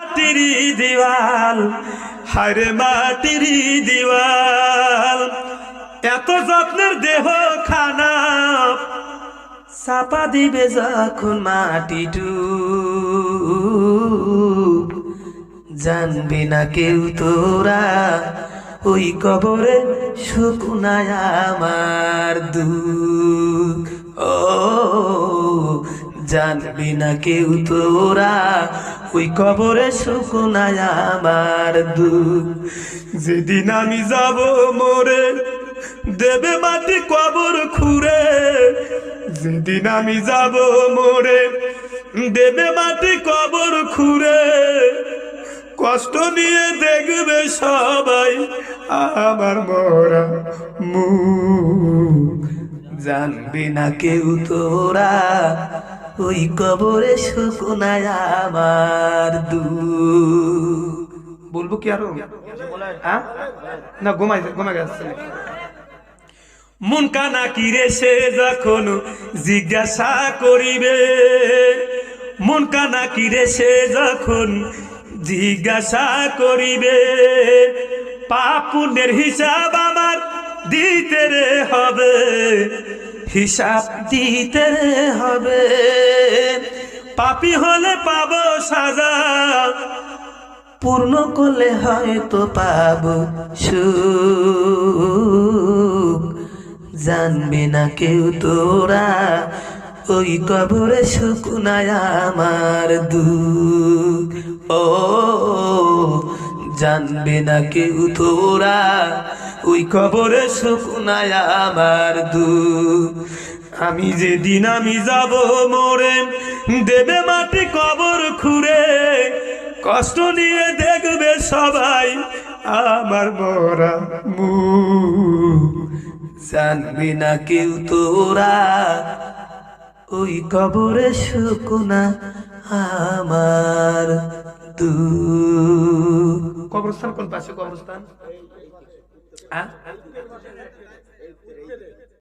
মাটির দিওয়াল হারে মাটির দিওয়াল। এত যত্নের দেহ খানা চাপা দিবে যখন মাটিটু জানবি না কেউ তোরা, ওই কবরে শুকুনায় আমার দুঃখ। জানবি না কেউ তোরা? ওই কবরে শুকুনায় আমার দুঃখ। যেদিন আমি যাব মোরে, দেবে মাটি কবর খুঁড়ে। যেদিন আমি যাব মোরে, দেবে মাটি কবর খুঁড়ে। কষ্ট নিয়ে দেখবে সবাই আমার মরা মুখ। জানবি না কেউ তোরা? ওই কবরে শুকুনায় আমার দুঃখ। বলব কি আরও? হ্যাঁ? না ঘুমাই ঘুমাই যাচ্ছে মন কানা কিরে সে যখন জিজ্ঞাসা করিবে? মন কানা কিরে সে যখন জিজ্ঞাসা করিবে? পাপুনের হিসাব আমার দিতে রে হবে। হিসাব দিতে হবে। পাপি হলে পাব সাজা, পূর্ণ করলে হয়তো পাব সুখ। জানবে না কেউ তোরা, ওই কবরে শুকুনায় আমার দুঃখ। ও, জানবে না কেউ তোরা ওই কবরে শুকুনায় আমার দু আমি যেদিন আমি যাব মোরে, দেবে মাটি কবর খুঁড়ে। কষ্ট নিয়ে দেখবে সবাই আমার মরা মু জানবি না কেউ তোরা, ওই কবরে শুকুনা আমার দু কবরস্থান কোন পাশে কবরস্থান